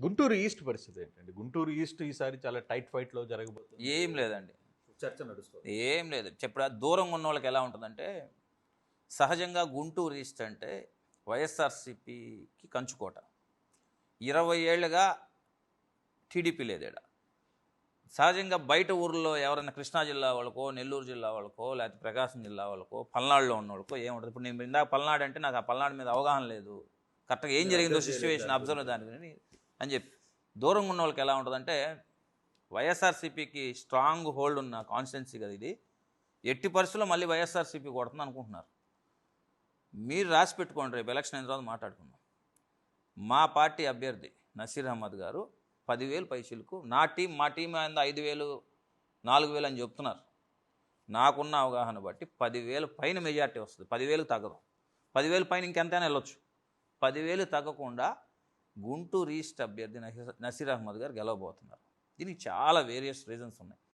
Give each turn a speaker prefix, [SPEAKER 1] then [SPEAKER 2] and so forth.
[SPEAKER 1] Guntur east పరిస్థితి ఏంటండి? Guntur east ఈసారి చాలా టైట్ ఫైట్లో జరగబోతుంది.
[SPEAKER 2] ఏం లేదండి.
[SPEAKER 1] చర్చ నడుస్తుంది.
[SPEAKER 2] ఏం లేదు. చెప్పడా దూరంగా ఉన్న వాళ్ళకి ఎలా ఉంటుందంటే సహజంగా గుంటూరు ఈస్ట్ అంటే వైఎస్ఆర్సిపికి కంచుకోట. ఇరవై ఏళ్ళుగా టీడీపీ లేదేడ. సహజంగా బయట ఊర్లో ఎవరైనా కృష్ణా జిల్లా వాళ్ళకో నెల్లూరు జిల్లా వాళ్ళకో లేకపోతే ప్రకాశం జిల్లా వాళ్ళకో పల్నాడులో ఉన్న వాళ్ళకో ఏముంటుంది ఇప్పుడు నేను ఇందాక పల్నాడు అంటే నాకు ఆ పల్నాడు మీద అవగాహన లేదు. కరెక్ట్గా ఏం జరిగిందో సిచ్యువేషన్ అబ్జర్వ్ దాని అని చెప్పి. దూరంగా ఉన్న వాళ్ళకి ఎలా ఉంటుందంటే వైఎస్ఆర్సీపీకి స్ట్రాంగ్ హోల్డ్ ఉన్న కాన్స్టిట్యున్సీ కదా ఇది. ఎట్టి పరిస్థితుల్లో మళ్ళీ వైఎస్ఆర్సీపీ కొడుతుంది అనుకుంటున్నారు. మీరు రాసి పెట్టుకోండి రేపు ఎలక్షన్ అయిన తర్వాత మాట్లాడుకుందాం. మా పార్టీ అభ్యర్థి నసీర్ అహ్మద్ గారు పదివేలు పైసలకు నా టీం మా టీం ఆయన ఐదు వేలు నాలుగు వేలు అని చెప్తున్నారు. నాకున్న అవగాహన బట్టి పదివేలు పైన మెజార్టీ వస్తుంది. పదివేలు తగ్గదు. పదివేలు పైన ఇంకెంతైనా వెళ్ళొచ్చు. పదివేలు తగ్గకుండా గుంటూరు ఈస్ట్ అభ్యర్థి నసీర్ నసీర్ అహ్మద్ గారు గెలవబోతున్నారు. దీనికి చాలా వేరియస్ రీజన్స్ ఉన్నాయి.